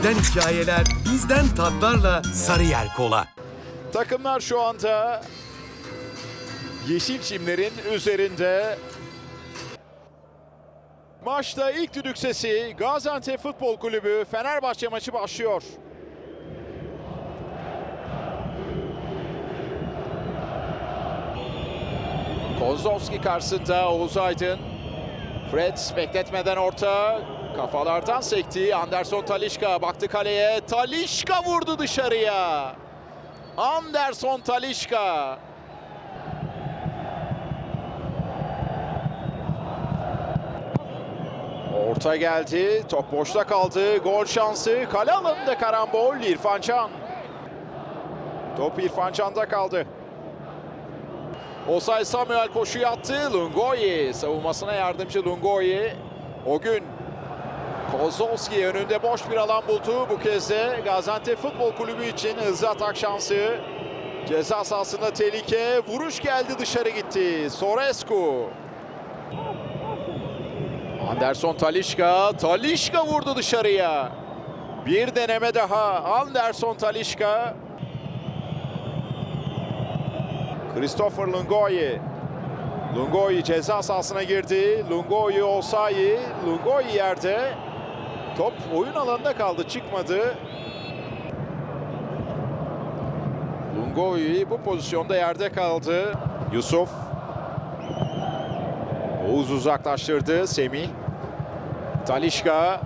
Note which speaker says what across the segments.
Speaker 1: Sizden hikayeler, bizden tatlarla Sarıyer Kola.
Speaker 2: Takımlar şu anda yeşil çimlerin üzerinde. Maçta ilk düdük sesi Gaziantep Futbol Kulübü Fenerbahçe maçı başlıyor. Kozlowski karşısında Oğuz Aydın. Fred bekletmeden orta. Kafalardan sekti. Anderson Talişka baktı kaleye. Talişka vurdu dışarıya. Anderson Talişka. Orta geldi. Top boşta kaldı. Gol şansı. Kale alanında karambol. İrfan Can. Top İrfan Can'da kaldı. Osay Samuel koşuyu attı. Lungoyi savunmasına yardımcı Lungoyi. O gün Kozlowski önünde boş bir alan buldu. Bu kez de Gaziantep Futbol Kulübü için hızlı atak şansı. Ceza sahasında tehlike. Vuruş geldi dışarı gitti. Sorescu. Anderson Talişka. Talişka vurdu dışarıya. Bir deneme daha. Anderson Talişka. Christopher Lungoyi. Lungoyi ceza sahasına girdi. Lungoyi Osayi. Lungoyi yerde. Top oyun alanında kaldı. Çıkmadı. Lungoyi bu pozisyonda yerde kaldı. Yusuf. Oğuz uzaklaştırdı. Semih. Talişka.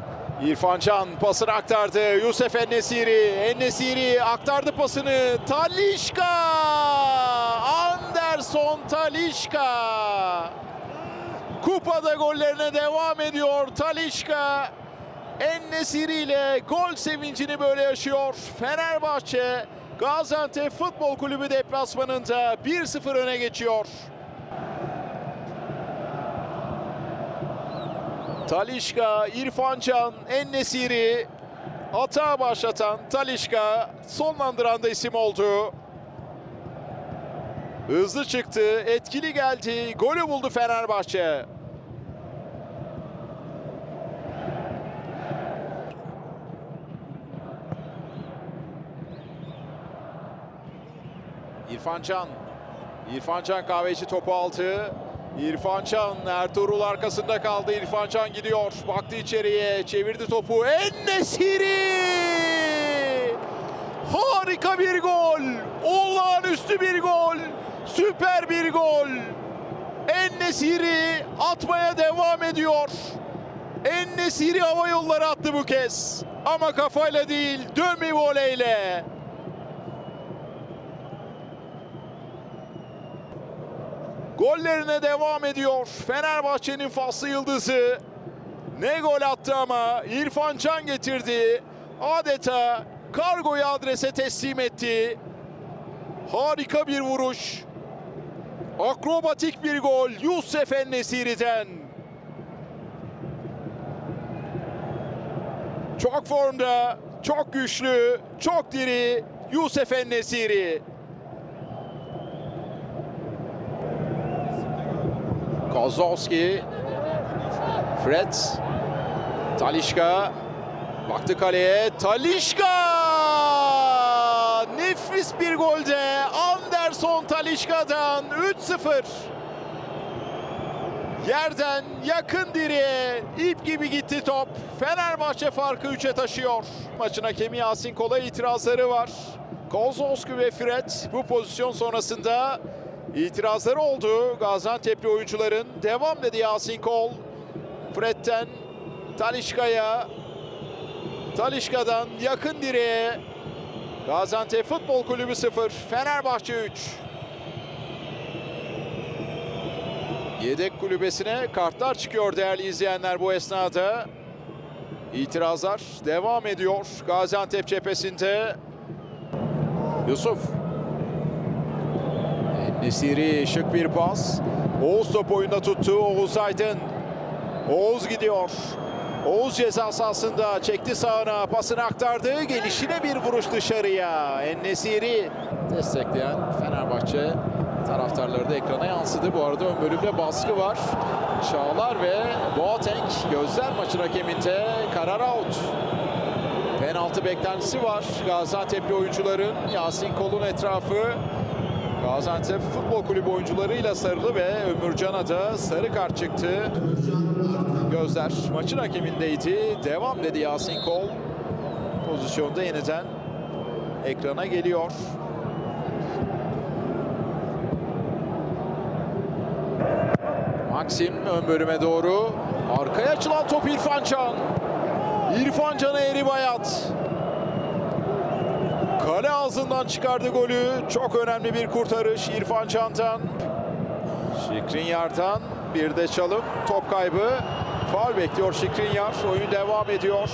Speaker 2: İrfan Can pasını aktardı. Yusuf Ennesiri. Ennesiri aktardı pasını. Talişka. Anderson Talişka. Kupada gollerine devam ediyor Talişka. Ennesiri ile gol sevincini böyle yaşıyor. Fenerbahçe Gaziantep Futbol Kulübü deplasmanında 1-0 öne geçiyor. Talişka, İrfan Can, Ennesiri hata başlatan Talişka sonlandıran da isim oldu. Hızlı çıktı, etkili geldi, golü buldu Fenerbahçe. İrfan Can. İrfan Can kahveci topu aldı. İrfan Can Ertuğrul arkasında kaldı. İrfan Can gidiyor. Baktı içeriye. Çevirdi topu. Ennesiri! Harika bir gol. Olağanüstü bir gol. Süper bir gol. Ennesiri atmaya devam ediyor. Ennesiri hava yolları attı bu kez. Ama kafayla değil, dömi voleyle. Gollerine devam ediyor. Fenerbahçe'nin faslı yıldızı. Ne gol attı ama İrfan Can getirdi. Adeta kargoyu adrese teslim etti. Harika bir vuruş. Akrobatik bir gol Yusuf Ennesiri'den. Çok formda, çok güçlü, çok diri Yusuf Ennesiri. Kozlowski. Fred. Talişka. Baktı kaleye. Talişka! Nefis bir golde Anderson Talişka'dan 3-0. Yerden yakın direğe ip gibi gitti top. Fenerbahçe farkı 3'e taşıyor. Maçın hakemi Yasin Kol'a itirazları var. Kozlowski ve Fred bu pozisyon sonrasında itirazları oldu. Gaziantep'li oyuncuların devam dedi Yasin Kol. Fred'den Talişka'ya. Talişka'dan yakın direğe. Gaziantep Futbol Kulübü 0, Fenerbahçe 3. Yedek kulübesine kartlar çıkıyor değerli izleyenler bu esnada. İtirazlar devam ediyor Gaziantep cephesinde. Yusuf. Nesiri şık bir pas. Oğuz top oyunda tuttu. Oğuz Aydın. Oğuz gidiyor. Oğuz ceza sahasında çekti sağına pasını aktardı. Gelişine bir vuruş dışarıya. Ennesiri destekleyen Fenerbahçe taraftarları da ekrana yansıdı. Bu arada ön bölümde baskı var. Çağlar ve Boateng gözler maçın hakeminde karar out. Penaltı beklentisi var Gaziantep'li oyuncuların. Yasin Kol'un etrafı Gaziantep Futbol Kulübü oyuncularıyla sarılı ve Ömürcan'a da sarı kart çıktı. Gözler maçın hakemindeydi. Devam dedi Yasin Kol. Pozisyonda yeniden ekrana geliyor. Maxim ön bölüme doğru. Arkaya açılan top İrfan Can. İrfan Can'a Eri Bayat. Kale ağzından çıkardı golü. Çok önemli bir kurtarış İrfan Can'dan. Şikrinyar'dan bir de çalım. Top kaybı. Faul bekliyor Şikrinyar. Oyun devam ediyor.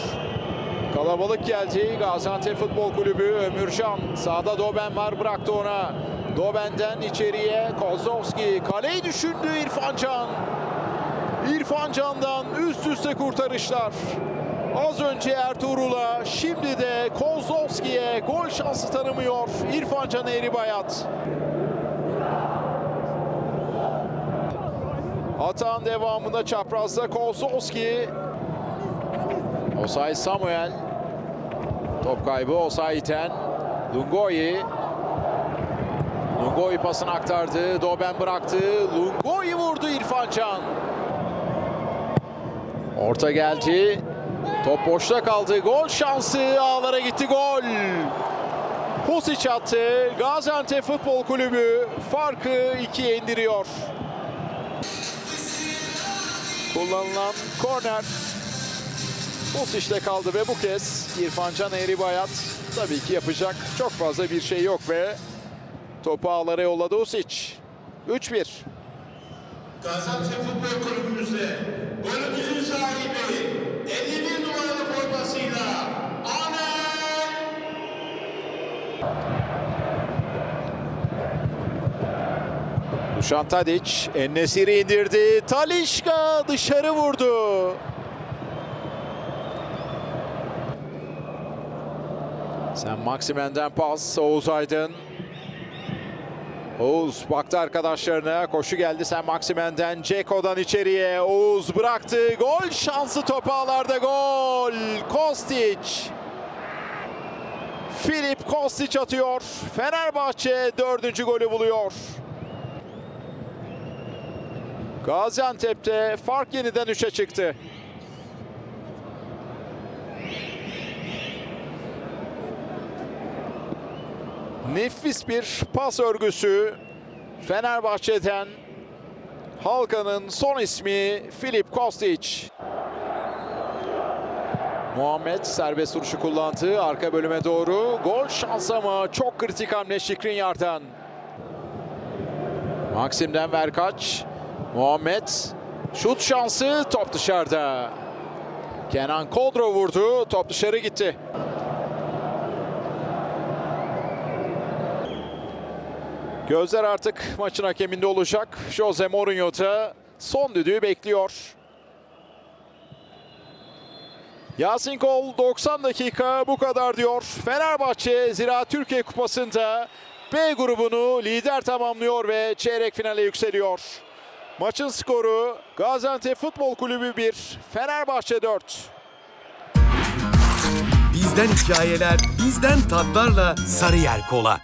Speaker 2: Kalabalık geldi. Gaziantep Futbol Kulübü Ömürcan. Sağda Doben var bıraktı ona. Doben'den içeriye Kozlovski. Kaleyi düşündü İrfan Can. İrfan Can'dan üst üste kurtarışlar. Az önce Ertuğrul'a, şimdi de Kozlovski'ye gol şansı tanımıyor İrfan Can Eğribayat. Atağın devamında çaprazda Kozlovski. Osay Samuel. Top kaybı Osay'ten. Lungoyi. Lungoyi pasını aktardı. Doben bıraktı. Lungoyi vurdu İrfan Can. Orta geldi. Top boşta kaldı. Gol şansı ağlara gitti gol. Husic attı. Gaziantep Futbol Kulübü farkı ikiye indiriyor. Kullanılan korner Husic'te kaldı ve bu kez İrfan Can Eğribayat tabii ki yapacak çok fazla bir şey yok ve topu ağlara yolladı Husic. 3-1.
Speaker 3: Gaziantep Futbol Kulübümüzde golümüzün sahibi 51 numaralı formasıyla Aner
Speaker 2: Dušan Tadić Ennesiri indirdi. Talişka dışarı vurdu. Sen Maksimen'den pas. Oğuz Aydın. Oğuz baktı arkadaşlarına. Koşu geldi Sen Maksimen'den. Ceko'dan içeriye. Oğuz bıraktı. Gol şansı topu ağlarda gol. Kostic. Filip Kostic atıyor. Fenerbahçe dördüncü golü buluyor. Gaziantep'te fark yeniden 3'e çıktı. Nefis bir pas örgüsü Fenerbahçe'den Halkan'ın son ismi Filip Kostic. Muhammed serbest vuruşu kullandı. Arka bölüme doğru. Gol şansı ama çok kritik hamle Şikrinyar'dan. Maksim'den Verkaç. Muhammed şut şansı top dışarıda. Kenan Kodro vurdu. Top dışarı gitti. Gözler artık maçın hakeminde olacak. Jose Mourinho da son düdüğü bekliyor. Yasin Kol 90 dakika bu kadar diyor. Fenerbahçe Zira Türkiye Kupası'nda B grubunu lider tamamlıyor ve çeyrek finale yükseliyor. Maçın skoru Gaziantep Futbol Kulübü 1, Fenerbahçe 4.
Speaker 1: Bizden hikayeler, bizden tatlarla Sarıyer Kola.